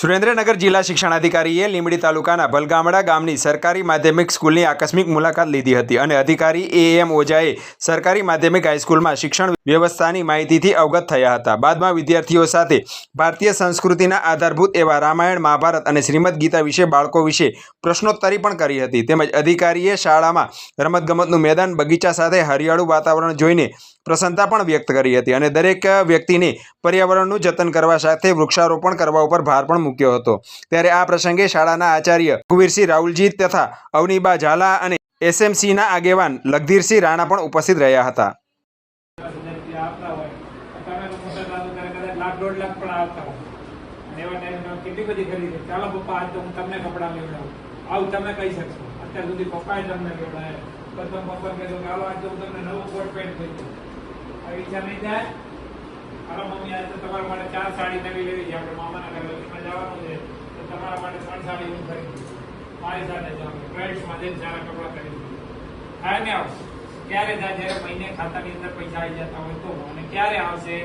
સુરેન્દ્રનગર જિલ્લા શિક્ષણાધિકારીએ લીંબડી તાલુકાના ભલગામડા ગામની સરકારી માધ્યમિક સ્કૂલની આકસ્મિક મુલાકાત લીધી હતી અને અધિકારી એ એમ ઓઝાએ સરકારી માધ્યમિક હાઈસ્કૂલમાં શિક્ષણ વ્યવસ્થાની માહિતીથી અવગત થયા હતા. બાદમાં વિદ્યાર્થીઓ સાથે ભારતીય સંસ્કૃતિના આધારભૂત એવા રામાયણ, મહાભારત અને શ્રીમદ ગીતા વિશે બાળકો વિશે પ્રશ્નોત્તરી પણ કરી હતી. તેમજ અધિકારીએ શાળામાં રમતગમતનું મેદાન, બગીચા સાથે હરિયાળું વાતાવરણ જોઈને પ્રસન્નતા પણ વ્યક્ત કરી હતી અને દરેક વ્યક્તિને પર્યાવરણનું જતન કરવા સાથે વૃક્ષારોપણ કરવા ઉપર ભાર પણ મૂક્યો હતો. ત્યારે આ પ્રસંગે શાળાના આચાર્ય કુવીરસિંહ રાહુલજી તથા અવનીબા ઝાલા અને એસએમસીના આગેવાન લગધીરસિંહ રાણા પણ ઉપસ્થિત રહ્યા હતા. પણ ખરીદી ચાલો અત્યાર સુધી પપ્પાએ તમને લેવડાવ્યા પછી તમે પપ્પા કહેજો કે હાલો આજ હું તમને નવો કોટ પેન્ટ થઈ ઈચ્છા હાલો, મમ્મી, આજે તમારા માટે ચાર સાડી નવી લેવી છે. આપણે મામાના ઘરે લગ્નમાં જવાનું છે. તો તમારા માટે ત્રણ સાડી હું ખરીદી મારી સાથે જવાનું માં જઈને સારા કપડાં ખરીદી હા ને આવશે. ક્યારે થાય જ્યારે મહિને ખાતાની અંદર પૈસા આવી જતા હોય તો. અને ક્યારે આવશે?